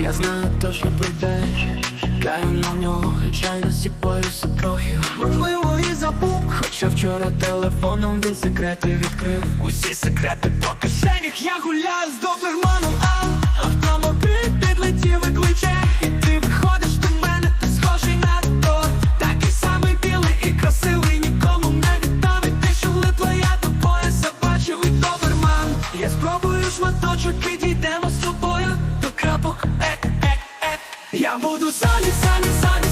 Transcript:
Я знаю точно прийдеш Дай на нього звичайно сіпаюся трохи. Можливо і забув Хоча вчора телефоном він секрети відкрив Усі секрети по кишенях я гуляю з добрих Може підійдемо з тобою до крапок, ек, ек, ек Я буду самі, самі, самі.